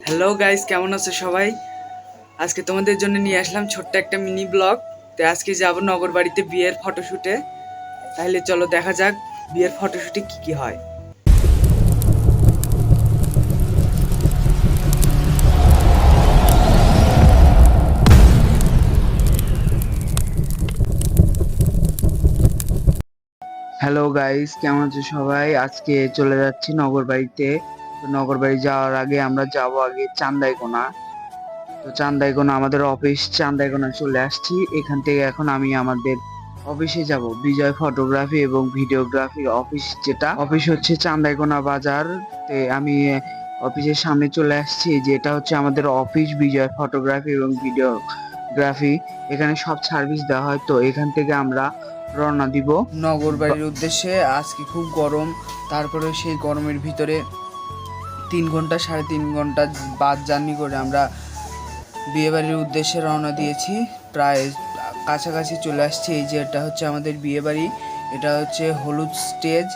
Hello guys কেমন আছো সবাই? আজকে তোমাদের জন্য নিয়ে আসলাম ছোট্ট একটা মিনি ব্লগ তো আজকে যাব নগর বাড়িতে বিয়ের ফটোশ্যুটে তাহলে চলো দেখা যাক বিয়ের ফটোশুটে কি কি হয়। হ্যালো গাইস কেমন আছো সবাই? আজকে চলে যাচ্ছি নগর বাড়িতে। তো নগর বাড়ি যাওয়ার আগে আমরা যাব আগে চান্দাইকোনা। তো চান্দাইকোনা আমাদের অফিস চান্দাইকোনা চলে আসছি। এখান থেকে এখন আমি আমাদের অফিসে যাব। বিজয় ফটোগ্রাফি এবং ভিডিওগ্রাফি অফিস যেটা অফিস হচ্ছে চান্দাইকোনা বাজার। তে আমি অফিসের সামনে চলে আসছি এই যে এটা হচ্ছে আমাদের অফিস বিজয় ফটোগ্রাফি এবং ভিডিওগ্রাফি এখানে সব সার্ভিস দেওয়া হয়। তো এখান থেকে আমরা রওনা দিব। নগর বাড়ির উদ্দেশ্যে আজকে খুব গরম। তারপরে সেই গরমের ভিতরে তিন ঘণ্টা, সাড়ে তিন ঘণ্টা বাস জার্নি করে আমরা বিয়েবাড়ির উদ্দেশ্যে রওনা দিয়েছি। প্রায় কাছাকাছি চলে আসছি, এই যে এটা হচ্ছে আমাদের বিয়েবাড়ি, এটা হচ্ছে হলুদ স্টেজ।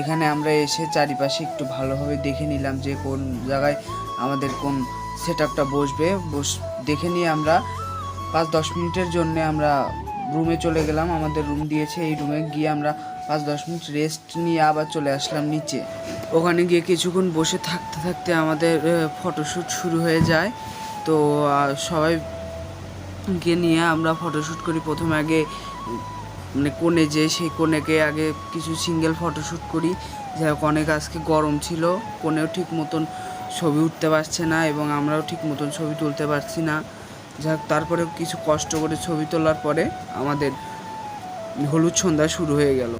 এখানে আমরা এসে চারিপাশে একটু ভালোভাবে দেখে নিলাম যে কোন জায়গায় আমাদের কোন সেট বসবে। বস, দেখে নিয়ে আমরা পাঁচ দশ মিনিটের জন্য আমরা রুমে চলে গেলাম, আমাদের রুম দিয়েছে, এই রুমে গিয়ে আমরা পাঁচ, দশ মিনিট রেস্ট নিয়ে আবার চলে আসলাম নিচে। ওখানে গিয়ে কিছুক্ষণ বসে থাকতে থাকতে আমাদের ফটোশ্যুট শুরু হয়ে যায়। তো সবাইকে নিয়ে আমরা ফটোশ্যুট করি। প্রথমে আগে মানে কোণে যে সেই কোণেকে আগে কিছু সিঙ্গেল ফটোশ্যুট করি। যাই অনেক আজকে গরম ছিল, কোণেও ঠিক মতন ছবি উঠতে পারছে না এবং আমরাও ঠিক মতন ছবি তুলতে পারছি না। যাক তারপরে কিছু কষ্ট করে ছবি তোলার পরে আমাদের হলুদ সন্ধ্যা শুরু হয়ে গেল।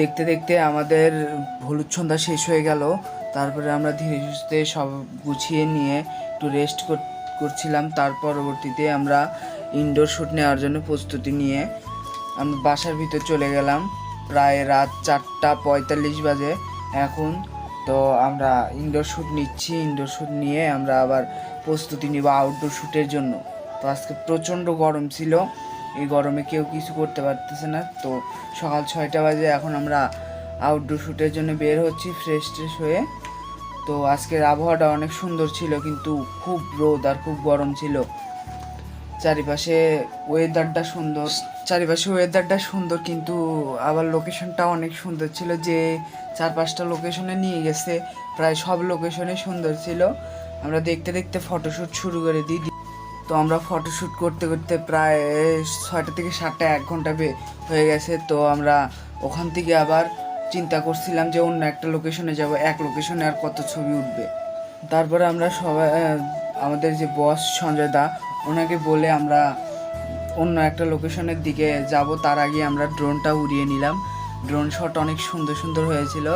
দেখতে দেখতে আমাদের হলুদ সন্ধ্যা শেষ হয়ে গেল। তারপরে আমরা ধীরে সুস্থে সব গুছিয়ে নিয়ে একটু রেস্ট করছিলাম। তার পরবর্তীতে আমরা ইনডোর শ্যুট নেওয়ার জন্য প্রস্তুতি নিয়ে আমরা বাসার ভিতর চলে গেলাম। প্রায় রাত চারটা পঁয়তাল্লিশ বাজে এখন। তো আমরা ইনডোর শ্যুট নিচ্ছি। ইনডোর শ্যুট নিয়ে আমরা আবার প্রস্তুতি নিব আউটডোর শ্যুটের জন্য। তো আজকে প্রচণ্ড গরম ছিল। এই গরমে কেউ কিছু করতে পারতেছে না। তো সকাল ছয়টা বাজে এখন আমরা আউটডোর শ্যুটের জন্য বের হচ্ছি ফ্রেশ ট্রেশ হয়ে। তো আজকের আবহাওয়াটা অনেক সুন্দর ছিল, কিন্তু খুব রোদ আর খুব গরম ছিল। চারিপাশে ওয়েদারটা সুন্দর, চারিপাশে ওয়েদারটা সুন্দর, কিন্তু আবার লোকেশনটা অনেক সুন্দর ছিল। যে চার পাঁচটা লোকেশনে নিয়ে গেছে, প্রায় সব লোকেশনে সুন্দর ছিল। আমরা দেখতে দেখতে ফটোশ্যুট শুরু করে দিই। তো আমরা ফটোশ্যুট করতে করতে প্রায় ছয়টা থেকে সাতটা, এক ঘণ্টা হয়ে গেছে। তো আমরা ওখান থেকে আবার চিন্তা করছিলাম যে অন্য একটা লোকেশনে যাব, এক লোকেশনে আর কত ছবি উঠবে। তারপরে আমরা সবাই আমাদের যে বস সঞ্জয় দা, ওনাকে বলে আমরা অন্য একটা লোকেশনের দিকে যাব। তার আগে আমরা ড্রোনটা উড়িয়ে নিলাম। ড্রোন শট অনেক সুন্দর সুন্দর হয়েছিল।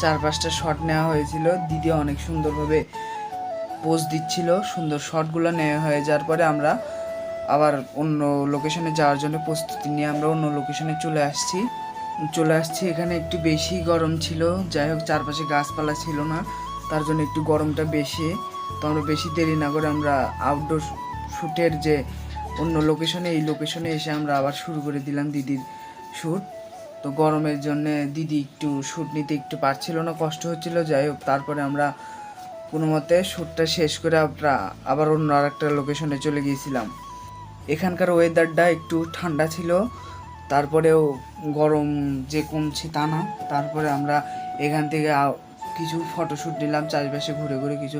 চার পাঁচটা শট নেওয়া হয়েছিল। দিদি অনেক সুন্দরভাবে পোজ দিচ্ছিল, সুন্দর শটগুলো নেওয়া হয়ে যাওয়ার পরে আমরা আবার অন্য লোকেশনে যাওয়ার জন্য প্রস্তুতি নিয়ে আমরা অন্য লোকেশনে চলে আসছি। চলে আসছি, এখানে একটু বেশি গরম ছিল, যাই হোক চারপাশে গাছপালা ছিল না, তার জন্য একটু গরমটা বেশি। তো আমরা বেশি দেরি না করে আমরা আউটডোর শ্যুটের যে অন্য লোকেশনে এই লোকেশনে এসে আমরা আবার শুরু করে দিলাম দিদির শ্যুট তো গরমের জন্য দিদি একটু শ্যুট নিতে একটু পারছিল না, কষ্ট হচ্ছিল, যাই হোক, তারপরে আমরা কোনো মতে শ্যুটটা শেষ করে আমরা আবার অন্য আরেকটা লোকেশনে চলে গিয়েছিলাম। এখানকার ওয়েদারটা একটু ঠান্ডা ছিল, তারপরেও গরম যে কমছে তা না। তারপরে আমরা এখান থেকে কিছু ফটোশ্যুট নিলাম, চারিপাশে ঘুরে ঘুরে কিছু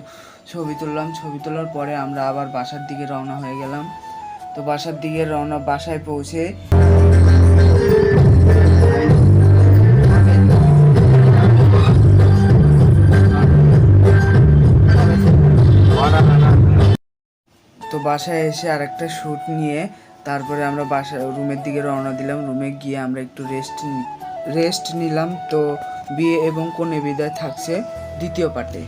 ছবি তুললাম। ছবি তোলার পরে আমরা আবার বাসার দিকে রওনা হয়ে গেলাম। তো বাসার দিকে রওনা, বাসায় পৌঁছে বাসায় এসে আরেকটা শ্যুট নিয়ে তারপরে আমরা বাসা, রুমের দিকে রওনা দিলাম। রুমে গিয়ে আমরা একটু রেস্ট রেস্ট নিলাম। তো বিয়ে এবং কনে বিদায় থাকছে দ্বিতীয় পার্টে